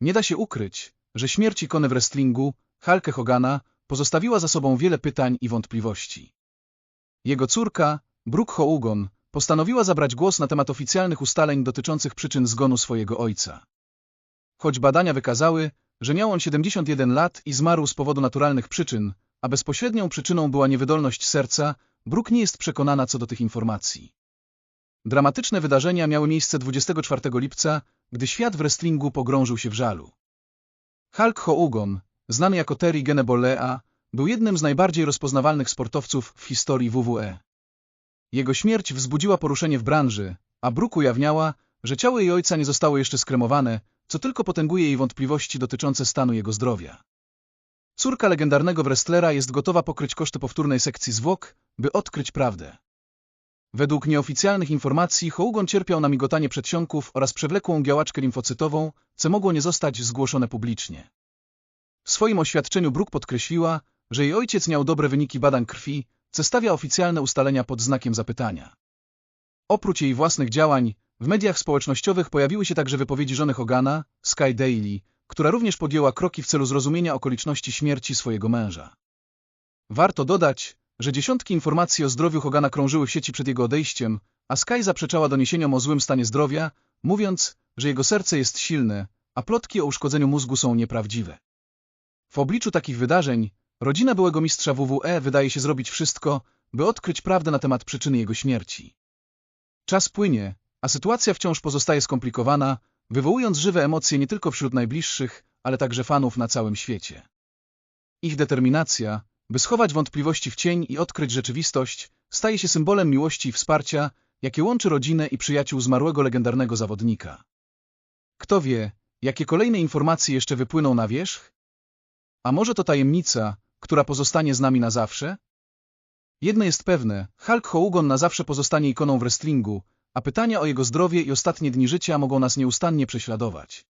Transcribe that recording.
Nie da się ukryć, że śmierć ikony w wrestlingu, Hulka Hogana, pozostawiła za sobą wiele pytań i wątpliwości. Jego córka, Brooke Hogan, postanowiła zabrać głos na temat oficjalnych ustaleń dotyczących przyczyn zgonu swojego ojca. Choć badania wykazały, że miał on 71 lat i zmarł z powodu naturalnych przyczyn, a bezpośrednią przyczyną była niewydolność serca, Brooke nie jest przekonana co do tych informacji. Dramatyczne wydarzenia miały miejsce 24 lipca, gdy świat w wrestlingu pogrążył się w żalu. Hulk Hogan, znany jako Terry Genebolea, był jednym z najbardziej rozpoznawalnych sportowców w historii WWE. Jego śmierć wzbudziła poruszenie w branży, a Brooke ujawniała, że ciało jej ojca nie zostało jeszcze skremowane, co tylko potęguje jej wątpliwości dotyczące stanu jego zdrowia. Córka legendarnego wrestlera jest gotowa pokryć koszty powtórnej sekcji zwłok, by odkryć prawdę. Według nieoficjalnych informacji Hogan cierpiał na migotanie przedsionków oraz przewlekłą działaczkę limfocytową, co mogło nie zostać zgłoszone publicznie. W swoim oświadczeniu Brooke podkreśliła, że jej ojciec miał dobre wyniki badań krwi, co stawia oficjalne ustalenia pod znakiem zapytania. Oprócz jej własnych działań, w mediach społecznościowych pojawiły się także wypowiedzi żony Hogana, Sky Daily, która również podjęła kroki w celu zrozumienia okoliczności śmierci swojego męża. Warto dodać, że dziesiątki informacji o zdrowiu Hogana krążyły w sieci przed jego odejściem, a Sky zaprzeczała doniesieniom o złym stanie zdrowia, mówiąc, że jego serce jest silne, a plotki o uszkodzeniu mózgu są nieprawdziwe. W obliczu takich wydarzeń, rodzina byłego mistrza WWE wydaje się zrobić wszystko, by odkryć prawdę na temat przyczyny jego śmierci. Czas płynie, a sytuacja wciąż pozostaje skomplikowana, wywołując żywe emocje nie tylko wśród najbliższych, ale także fanów na całym świecie. Ich determinacja, by schować wątpliwości w cień i odkryć rzeczywistość, staje się symbolem miłości i wsparcia, jakie łączy rodzinę i przyjaciół zmarłego legendarnego zawodnika. Kto wie, jakie kolejne informacje jeszcze wypłyną na wierzch? A może to tajemnica, która pozostanie z nami na zawsze? Jedno jest pewne, Hulk Hogan na zawsze pozostanie ikoną w wrestlingu, a pytania o jego zdrowie i ostatnie dni życia mogą nas nieustannie prześladować.